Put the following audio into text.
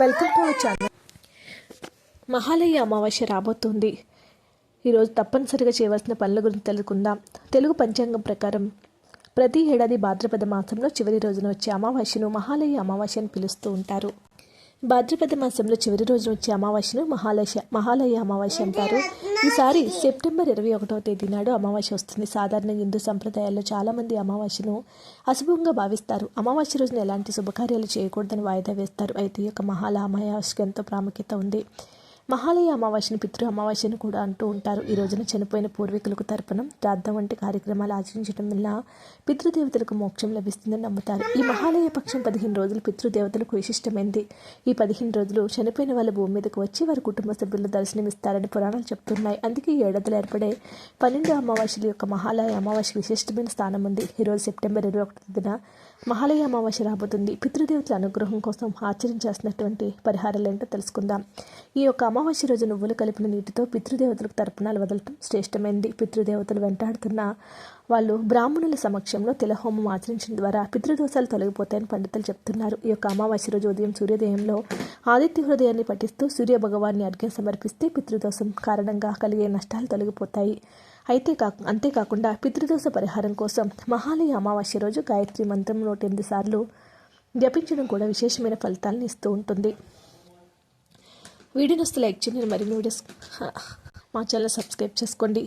Welcome to channel. Mahalaya అమావాస్య రాబోతుంది. ఈరోజు తప్పనిసరిగా చేయవలసిన పనుల గురించి తెలుసుకుందాం. తెలుగు పంచాంగం ప్రకారం ప్రతి ఏడాది భాద్రపద మాసంలో చివరి రోజున వచ్చే అమావాస్యను మహాలయ అమావాస్య అని పిలుస్తూ ఉంటారు. భాద్రపద మాసంలో చివరి రోజున వచ్చే అమావాస్యను మహాలయ మహాలయ అమావాస్య అంటారు. ఈసారి సెప్టెంబర్ ఇరవై ఒకటవ తేదీ నాడు అమావాస్య వస్తుంది. సాధారణ హిందూ సంప్రదాయాల్లో చాలామంది అమావాస్యను అశుభంగా భావిస్తారు. అమావాస్య రోజున ఎలాంటి శుభకార్యాలు చేయకూడదని వాయిదా వేస్తారు. అయితే ఈ యొక్క మహాలయ అమావాస్యకు ఎంతో ప్రాముఖ్యత ఉంది. మహాలయ అమావాస్యను పితృ అమావాస్యను కూడా అంటూ ఉంటారు. ఈ రోజున చనిపోయిన పూర్వీకులకు తర్పణం శ్రాద్ధం వంటి కార్యక్రమాలు ఆచరించడం వల్ల పితృదేవతలకు మోక్షం లభిస్తుందని నమ్ముతారు. ఈ మహాలయ పక్షం పదిహేను రోజులు పితృదేవతలకు విశిష్టమైంది. ఈ పదిహేను రోజులు చనిపోయిన వాళ్ళ భూమి మీదకు వచ్చి వారి కుటుంబ సభ్యులు దర్శనమిస్తారని పురాణాలు చెప్తున్నాయి. అందుకే ఈ ఏడాదిలో ఏర్పడే పన్నెండు అమావాస్యల యొక్క మహాలయ అమావాస్య విశిష్టమైన స్థానం ఉంది. ఈరోజు సెప్టెంబర్ ఇరవై ఒకటి తేదీన మహాలయ అమావాస్య రాబోతుంది. పితృదేవతల అనుగ్రహం కోసం ఆచరించాల్సినటువంటి పరిహారాలు ఏంటో తెలుసుకుందాం. ఈ యొక్క అమావాస్య రోజు నువ్వులు కలిపిన నీటితో పితృదేవతలకు తర్పణాలు వదలటం శ్రేష్టమైంది. పితృదేవతలు వెంటాడుతున్న వాళ్ళు బ్రాహ్మణుల సమక్షంలో తిలహోమం ఆచరించడం ద్వారా పితృదోషాలు తొలగిపోతాయని పండితులు చెప్తున్నారు. ఈ యొక్క అమావాస్య రోజు ఉదయం సూర్యోదయంలో ఆదిత్య హృదయాన్ని పఠిస్తూ సూర్య భగవాన్ని అర్ఘ్యం సమర్పిస్తే పితృదోషం కారణంగా కలిగే నష్టాలు తొలగిపోతాయి. అయితే కా అంతేకాకుండా పితృదోష పరిహారం కోసం మహాలయ అమావాస్య రోజు గాయత్రి మంత్రం నూట ఎనిమిది సార్లు జపించడం కూడా విశేషమైన ఫలితాలను ఇస్తూ ఉంటుంది. వీడియోని వస్తే లైక్ చేయండి మరిన్ని వీడియోస్ మా ఛానల్ సబ్స్క్రైబ్ చేసుకోండి.